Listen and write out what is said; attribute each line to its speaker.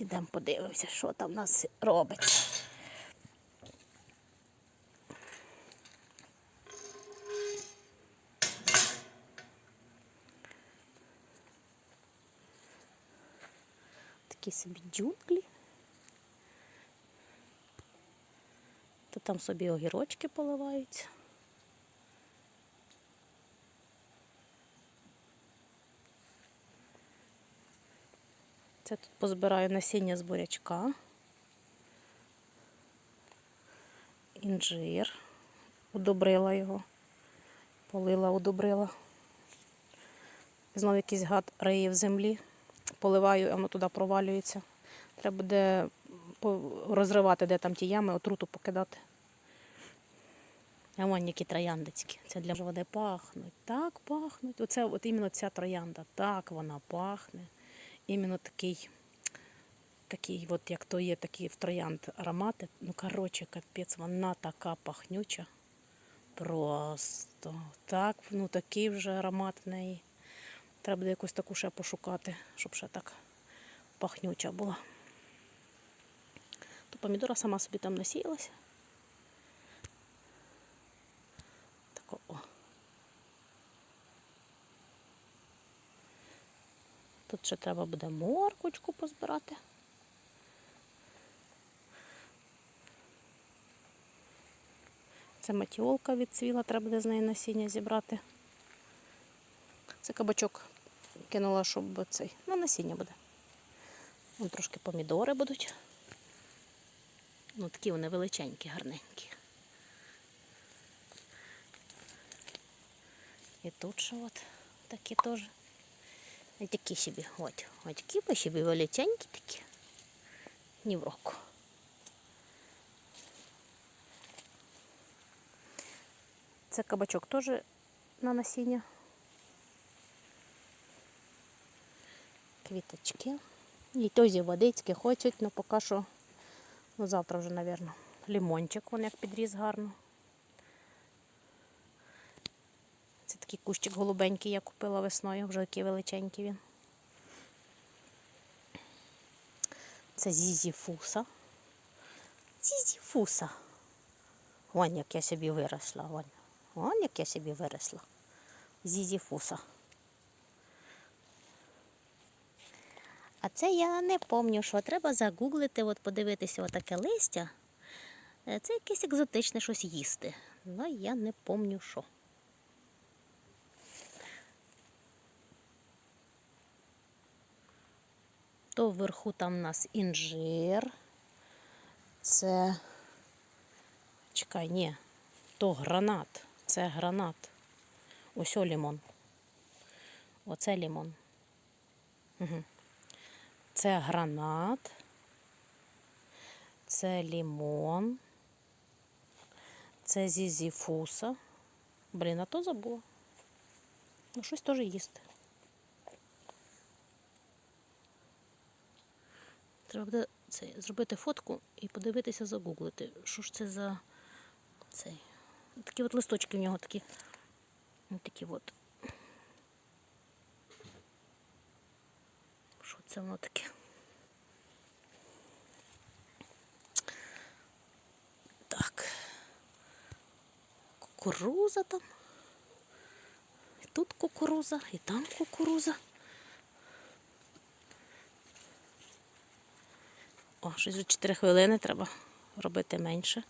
Speaker 1: Ідемо подивимося, що там у нас робиться. Такі собі джунглі. То там собі огірочки поливаються. Це тут позбираю насіння з бурячка. Інжир. Удобрила його. Полила, удобрила. Знову якийсь гад риє в землі. Поливаю, воно туди провалюється. Треба буде розривати, де там ті ями, отруту покидати. А вон які трояндицькі. Це для води пахнуть. Так пахнуть. Оце от іменно ця троянда. Так вона пахне. Іменно такий, такий, от як то є такі в троянд аромати. Ну, коротше, капець, вона така пахнюча. Просто. Так, ну такий вже аромат в неї. Треба буде якусь таку ще пошукати, щоб ще так пахнюча була. То помідора сама собі там насіялася. Тако, о. Тут ще треба буде морквочку позбирати. Це матіолка відцвіла, треба буде з неї насіння зібрати. Це кабачок кинула, щоб цей. Ну, насіння буде. Вон трошки помідори будуть. Ну, такі вони величенькі, гарненькі. І тут ще от такі теж. Ось такі собі, от, ось такі по собі величенькі такі. Ні в року. Це кабачок теж на насіння. Квіточки. І тозі водицькі хочуть, але поки що, ну завтра вже, мабуть, лимончик, вон як підріс гарно. Це такий кущик голубенький я купила весною, вже який величенький він. Це зізіфуса. Зізіфуса. Вон як я собі виросла. Вон, вон як я собі виросла. Зізіфуса. А це я не пам'ятаю, що треба загуглити, от подивитися отаке листя. Е, Це якесь екзотичне щось їсти. Ну, я не пам'ятаю, що. То вверху там у нас інжир. Це. Чекай, ні, то гранат. Це гранат. Ось о лімон. Оце лімон. Угу. Це гранат. Це лімон. Це зізіфуса. Блін, а то забула. Ну, щось теж їсти. Треба буде це, зробити фотку і подивитися, загуглити. Що ж це за цей. Такі от листочки в нього такі. Такі от. Що це воно таке? Так. Кукуруза там. І тут кукуруза, і там кукуруза. О, щось вже 4 хвилини треба робити менше.